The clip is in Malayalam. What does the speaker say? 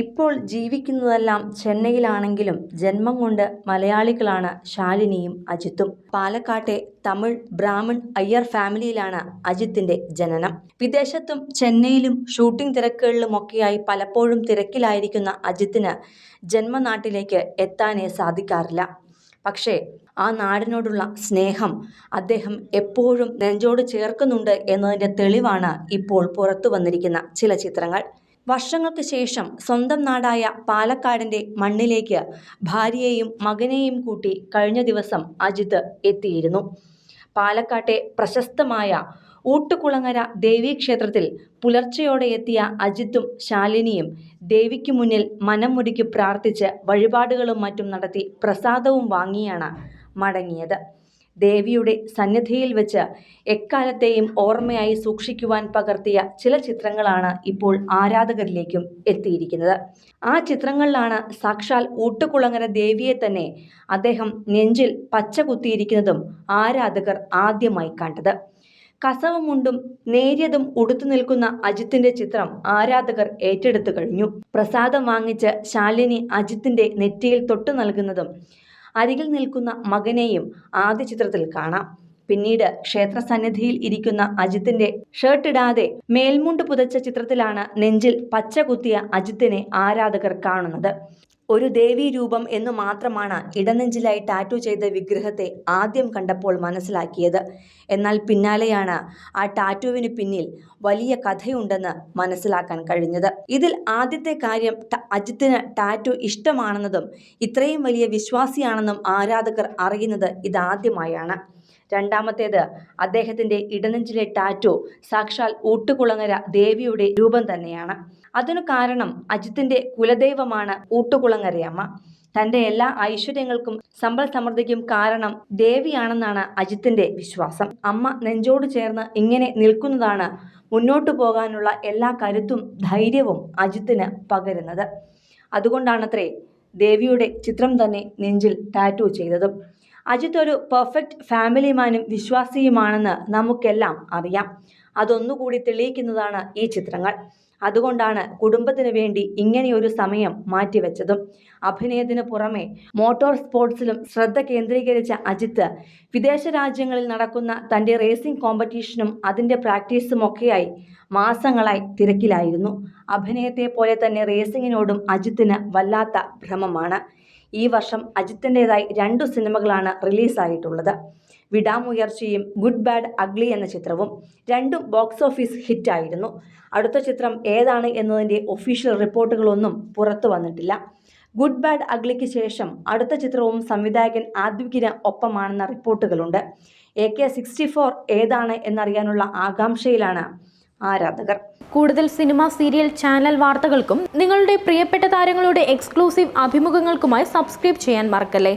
ഇപ്പോൾ ജീവിക്കുന്നതെല്ലാം ചെന്നൈയിലാണെങ്കിലും ജന്മം കൊണ്ട് മലയാളികളാണ് ശാലിനിയും അജിത്തും. പാലക്കാട്ടെ തമിഴ് ബ്രാഹ്മൺ അയ്യർ ഫാമിലിയിലാണ് അജിത്തിന്റെ ജനനം. വിദേശത്തും ചെന്നൈയിലും ഷൂട്ടിംഗ് തിരക്കുകളിലുമൊക്കെയായി പലപ്പോഴും തിരക്കിലായിരിക്കുന്ന അജിത്തിന് ജന്മനാട്ടിലേക്ക് എത്താനേ സാധിക്കാറില്ല. പക്ഷേ ആ നാടിനോടുള്ള സ്നേഹം അദ്ദേഹം എപ്പോഴും നെഞ്ചോട് ചേർക്കുന്നുണ്ട് എന്നതിന്റെ തെളിവാണ് ഇപ്പോൾ പുറത്തു വന്നിരിക്കുന്ന ചില ചിത്രങ്ങൾ. വർഷങ്ങൾക്ക് ശേഷം സ്വന്തം നാടായ പാലക്കാടിന്റെ മണ്ണിലേക്ക് ഭാര്യയെയും മകനെയും കൂട്ടി കഴിഞ്ഞ ദിവസം അജിത് എത്തിയിരുന്നു. പാലക്കാട്ടെ പ്രശസ്തമായ ഊട്ടുകുളങ്ങര ദേവീക്ഷേത്രത്തിൽ പുലർച്ചയോടെ എത്തിയ അജിത്തും ശാലിനിയും ദേവിക്ക് മുന്നിൽ മനംമുരുക്കി പ്രാർത്ഥിച്ച് വഴിപാടുകളും മറ്റും നടത്തി പ്രസാദവും വാങ്ങിയാണ് മടങ്ങിയത്. ദേവിയുടെ സന്നിധിയിൽ വെച്ച് എക്കാലത്തെയും ഓർമ്മയായി സൂക്ഷിക്കുവാൻ പകർത്തിയ ചില ചിത്രങ്ങളാണ് ഇപ്പോൾ ആരാധകരിലേക്കും എത്തിയിരിക്കുന്നത്. ആ ചിത്രങ്ങളിലാണ് സാക്ഷാൽ ഊട്ടുകുളങ്ങര ദേവിയെ തന്നെ അദ്ദേഹം നെഞ്ചിൽ പച്ച കുത്തിയിരിക്കുന്നതും ആരാധകർ ആദ്യമായി കണ്ടത്. കസവമുണ്ടും നേരിയതും ഉടുത്തു നിൽക്കുന്ന അജിത്തിന്റെ ചിത്രം ആരാധകർ ഏറ്റെടുത്തു കഴിഞ്ഞു. പ്രസാദം വാങ്ങിച്ച് ശാലിനി അജിത്തിന്റെ നെറ്റിയിൽ തൊട്ടു നൽകുന്നതും അരികിൽ നിൽക്കുന്ന മകനെയും ആദ്യ ചിത്രത്തിൽ കാണാം. പിന്നീട് ക്ഷേത്ര സന്നിധിയിൽ ഇരിക്കുന്ന അജിത്തിന്റെ ഷർട്ടിടാതെ മേൽമുണ്ട് പുതച്ച ചിത്രത്തിലാണ് നെഞ്ചിൽ പച്ച കുത്തിയ അജിത്തിനെ ആരാധകർ കാണുന്നത്. ഒരു ദേവീ രൂപം എന്നു മാത്രമാണ് ഇടനെഞ്ചിലായി ടാറ്റു ചെയ്ത വിഗ്രഹത്തെ ആദ്യം കണ്ടപ്പോൾ മനസ്സിലാക്കിയത്. എന്നാൽ പിന്നാലെയാണ് ആ ടാറ്റുവിന് പിന്നിൽ വലിയ കഥയുണ്ടെന്ന് മനസ്സിലാക്കാൻ കഴിഞ്ഞത്. ഇതിൽ ആദ്യത്തെ കാര്യം അജിത്തിന് ടാറ്റു ഇഷ്ടമാണെന്നതും ഇത്രയും വലിയ വിശ്വാസിയാണെന്നും ആരാധകർ അറിയുന്നത് ഇതാദ്യമായാണ്. രണ്ടാമത്തേത് അദ്ദേഹത്തിന്റെ ഇടനെഞ്ചിലെ ടാറ്റു സാക്ഷാൽ ഊട്ടുകുളങ്ങര ദേവിയുടെ രൂപം തന്നെയാണ്. അതിനു കാരണം അജിത്തിന്റെ കുലദൈവമാണ് ഊട്ടുകുളങ്ങരയമ്മ. തന്റെ എല്ലാ ഐശ്വര്യങ്ങൾക്കും സമ്പൽ സമൃദ്ധിക്കും കാരണം ദേവിയാണെന്നാണ് അജിത്തിന്റെ വിശ്വാസം. അമ്മ നെഞ്ചോട് ചേർന്ന് ഇങ്ങനെ നിൽക്കുന്നതാണ് മുന്നോട്ടു പോകാനുള്ള എല്ലാ കരുത്തും ധൈര്യവും അജിത്തിന് പകരുന്നത്. അതുകൊണ്ടാണത്രേ ദേവിയുടെ ചിത്രം തന്നെ നെഞ്ചിൽ ടാറ്റു ചെയ്തതും. അജിത്ത് ഒരു പെർഫെക്റ്റ് ഫാമിലിമാനും വിശ്വാസിയുമാണെന്ന് നമുക്കെല്ലാം അറിയാം. അതൊന്നുകൂടി തെളിയിക്കുന്നതാണ് ഈ ചിത്രങ്ങൾ. അതുകൊണ്ടാണ് കുടുംബത്തിന് വേണ്ടി ഇങ്ങനെയൊരു സമയം മാറ്റിവെച്ചതും. അഭിനയത്തിന് പുറമെ മോട്ടോർ സ്പോർട്സിലും ശ്രദ്ധ കേന്ദ്രീകരിച്ച അജിത്ത് വിദേശ രാജ്യങ്ങളിൽ നടക്കുന്ന തന്റെ റേസിംഗ് കോമ്പറ്റീഷനും അതിന്റെ പ്രാക്ടീസുമൊക്കെയായി മാസങ്ങളായി തിരക്കിലായിരുന്നു. അഭിനയത്തെ പോലെ തന്നെ റേസിങ്ങിനോടും അജിത്തിന് വല്ലാത്ത ഭ്രമമാണ്. ഈ വർഷം അജിത്തിന്റെതായി രണ്ടു സിനിമകളാണ് റിലീസായിട്ടുള്ളത്. വിടാമുയർച്ചയും ഗുഡ് ബാഡ് അഗ്ലി എന്ന ചിത്രവും രണ്ടും ബോക്സ് ഓഫീസ് ഹിറ്റായിരുന്നു. അടുത്ത ചിത്രം ഏതാണ് എന്നതിന്റെ ഒഫീഷ്യൽ റിപ്പോർട്ടുകളൊന്നും പുറത്തു വന്നിട്ടില്ല. ഗുഡ് ബാഡ് അഗ്ലിക്ക് ശേഷം അടുത്ത ചിത്രവും സംവിധായകൻ ആദ്വികിന് ഒപ്പമാണെന്ന റിപ്പോർട്ടുകളുണ്ട്. എ കെ സിക്സ്റ്റി ഫോർ ഏതാണ് എന്നറിയാനുള്ള ആകാംക്ഷയിലാണ് ആരാധകർ. കൂടുതൽ സിനിമ സീരിയൽ ചാനൽ വാർത്തകൾക്കും നിങ്ങളുടെ പ്രിയപ്പെട്ട താരങ്ങളുടെ എക്സ്ക്ലൂസീവ് അഭിമുഖങ്ങൾക്കുമായി സബ്സ്ക്രൈബ് ചെയ്യാൻ മറക്കല്ലേ?